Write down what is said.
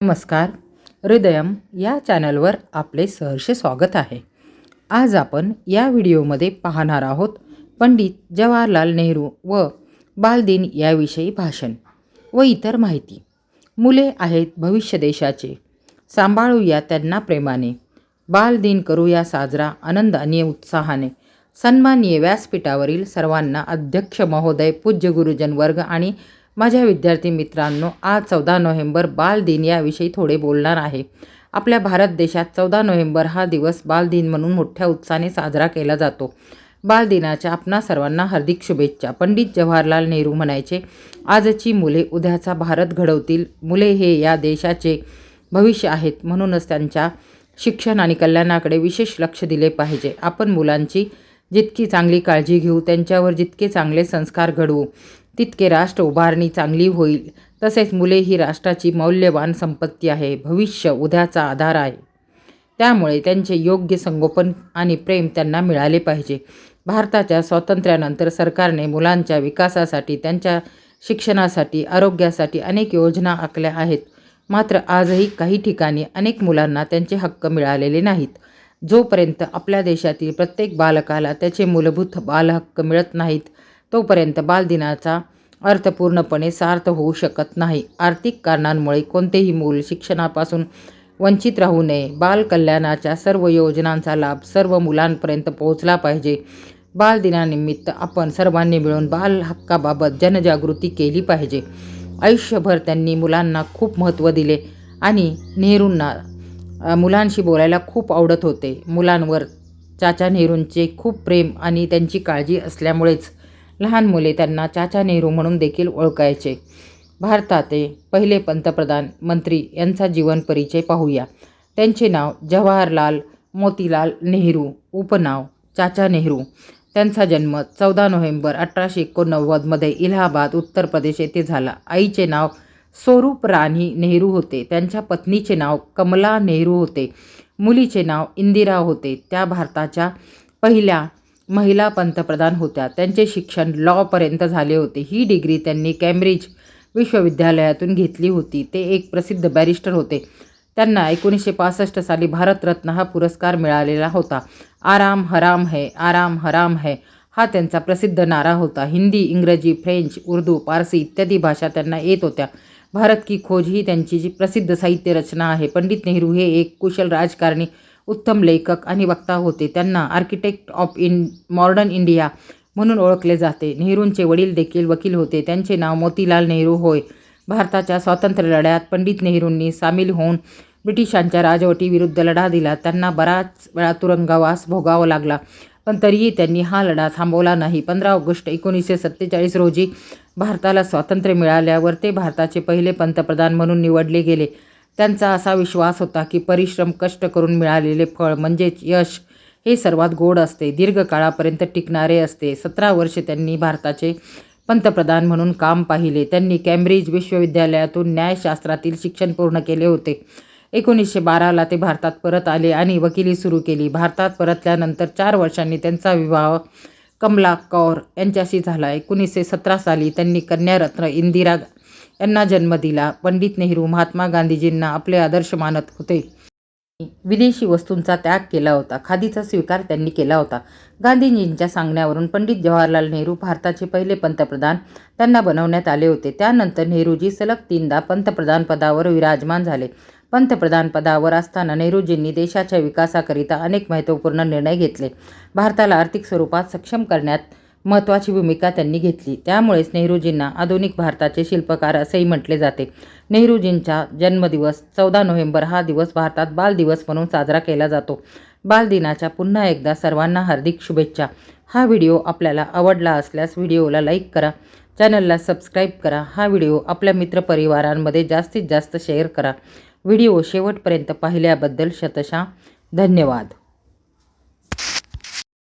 नमस्कार. हृदयम या चॅनलवर आपले सहर्ष स्वागत आहे. आज आपण या व्हिडिओमध्ये पाहणार आहोत पंडित जवाहरलाल नेहरू व बालदिन याविषयी भाषण व इतर माहिती. मुले आहेत भविष्य देशाचे. सांभाळूया त्यांना प्रेमाने. बालदिन करूया साजरा आनंद आणि उत्साहाने. सन्माननीय व्यासपीठावरील सर्वांना अध्यक्ष महोदय पूज्य गुरुजन वर्ग आणि माझ्या विद्यार्थी मित्रांनो आज चौदा नोव्हेंबर बालदिन याविषयी थोडे बोलणार आहे. आपल्या भारत देशात चौदा नोव्हेंबर हा दिवस बालदिन म्हणून मोठ्या उत्साहाने साजरा केला जातो. बालदिनाच्या आपणा सर्वांना हार्दिक शुभेच्छा. पंडित जवाहरलाल नेहरू म्हणायचे आजची मुले उद्याचा भारत घडवतील. मुले हे या देशाचे भविष्य आहेत. म्हणूनच त्यांच्या शिक्षण आणि कल्याणाकडे विशेष लक्ष दिले पाहिजे. आपण मुलांची जितकी चांगली काळजी घेऊ त्यांच्यावर जितके चांगले संस्कार घडवू तितके राष्ट्र उभारणी चांगली होईल. तसेच मुले ही राष्ट्राची मौल्यवान संपत्ती आहे. भविष्य उद्याचा आधार आहे. त्यामुळे त्यांचे योग्य संगोपन आणि प्रेम त्यांना मिळाले पाहिजे. भारताच्या स्वातंत्र्यानंतर सरकारने मुलांच्या विकासासाठी त्यांच्या शिक्षणासाठी आरोग्यासाठी अनेक योजना आखल्या आहेत. मात्र आजही काही ठिकाणी अनेक मुलांना त्यांचे हक्क मिळालेले नाहीत. जोपर्यंत आपल्या देशातील प्रत्येक बालकाला त्याचे मूलभूत बालहक्क मिळत नाहीत तोपर्यंत बालदिनाचा अर्थ पूर्णपणे सार्थ होऊ शकत नाही. आर्थिक कारणांमुळे कोणतेही मूल शिक्षणापासून वंचित राहू नये. बालकल्याणाच्या सर्व योजनांचा लाभ सर्व मुलांपर्यंत पोहोचला पाहिजे. बालदिनानिमित्त आपण सर्वांनी मिळून बाल हक्काबाबत जनजागृती केली पाहिजे. आयुष्यभर त्यांनी मुलांना खूप महत्त्व दिले आणि नेहरूंना मुलांशी बोलायला खूप आवडत होते. मुलांवर चाचा नेहरूंचे खूप प्रेम आणि त्यांची काळजी असल्यामुळेच लहान मुले त्यांना चाचा नेहरू म्हणून देखील ओळखायचे. भारताचे पहिले पंतप्रधान मंत्री यांचा जीवन परिचय पाहूया. त्यांचे नाव जवाहरलाल मोतीलाल नेहरू उपनाव चाचा नेहरू. त्यांचा जन्म चौदा नोव्हेंबर अठराशे एकोणनव्वदमध्ये इलाहाबाद उत्तर प्रदेश येथे झाला. आईचे नाव स्वरूप राणी नेहरू होते. त्यांच्या पत्नीचे नाव कमला नेहरू होते. मुलीचे नाव इंदिरा होते. त्या भारताच्या पहिल्या महिला पंतप्रधान होत्या. त्यांचे शिक्षण लॉपर्यंत झाले होते. ही डिग्री त्यांनी कॅम्ब्रिज विश्वविद्यालयातून घेतली होती. ते एक प्रसिद्ध बॅरिस्टर होते. त्यांना एकोणीसशे पासष्ट साली भारतरत्न हा पुरस्कार मिळालेला होता. आराम हराम है आराम हराम है हा त्यांचा प्रसिद्ध नारा होता. हिंदी इंग्रजी फ्रेंच उर्दू पारसी इत्यादी भाषा त्यांना येत होत्या. भारत की खोज ही त्यांची जी प्रसिद्ध साहित्य रचना आहे. पंडित नेहरू हे एक कुशल राजकारणी उत्तम लेखक आणि वक्ता होते. त्यांना architect of in modern India म्हणून ओळखले जाते. नेहरूंचे वडील देखील वकील होते. त्यांचे नाव मोतीलाल नेहरू होय. भारताच्या स्वातंत्र्य लढ्यात पंडित नेहरूंनी सामील होऊन ब्रिटिशांच्या राजवटीविरुद्ध लढा दिला. त्यांना बराच वेळा तुरुंगवास भोगावा लागला. पण तरीही त्यांनी हा लढा थांबवला नाही. पंधरा ऑगस्ट एकोणीसशे सत्तेचाळीस रोजी भारताला स्वातंत्र्य मिळाल्यावर ते भारताचे पहिले पंतप्रधान म्हणून निवडले गेले. त्यांचा असा विश्वास होता की परिश्रम कष्ट करून मिळालेले फळ म्हणजेच यश हे सर्वात गोड असते. दीर्घकाळापर्यंत टिकणारे असते. सतरा वर्षे त्यांनी भारताचे पंतप्रधान म्हणून काम पाहिले. त्यांनी कॅम्ब्रिज विश्वविद्यालयातून न्यायशास्त्रातील शिक्षण पूर्ण केले होते. एकोणीसशे बाराला ते भारतात परत आले आणि वकिली सुरू केली. भारतात परतल्यानंतर चार वर्षांनी त्यांचा विवाह कमला कौर यांच्याशी झाला. एकोणीसशे सतरा साली त्यांनी कन्यारत्न इंदिरा यांना जन्म दिला. पंडित नेहरू महात्मा गांधीजींना आपले आदर्श मानत होते. विदेशी वस्तूंचा त्याग केला होता. खादीचा स्वीकार त्यांनी केला होता. गांधीजींच्या सांगण्यावरून पंडित जवाहरलाल नेहरू भारताचे पहिले पंतप्रधान त्यांना बनवण्यात आले होते. त्यानंतर नेहरूजी सलग तीनदा पंतप्रधान पदावर विराजमान झाले. पंतप्रधान पदावर असताना नेहरूजींनी देशाच्या विकासाकरिता अनेक महत्त्वपूर्ण निर्णय घेतले. भारताला आर्थिक स्वरूपात सक्षम करण्यात महत्त्वाची भूमिका त्यांनी घेतली. त्यामुळेच नेहरूजींना आधुनिक भारताचे शिल्पकार असेही म्हटले जाते. नेहरूजींचा जन्मदिवस चौदा नोव्हेंबर हा दिवस भारतात बाल दिवस म्हणून साजरा केला जातो. बालदिनाच्या पुन्हा एकदा सर्वांना हार्दिक शुभेच्छा. हा व्हिडिओ आपल्याला आवडला असल्यास व्हिडिओला लाईक करा. चॅनलला सबस्क्राईब करा. हा व्हिडिओ आपल्या मित्रपरिवारांमध्ये जास्तीत जास्त शेअर करा. व्हिडिओ शेवटपर्यंत पाहिल्याबद्दल शतशा धन्यवाद.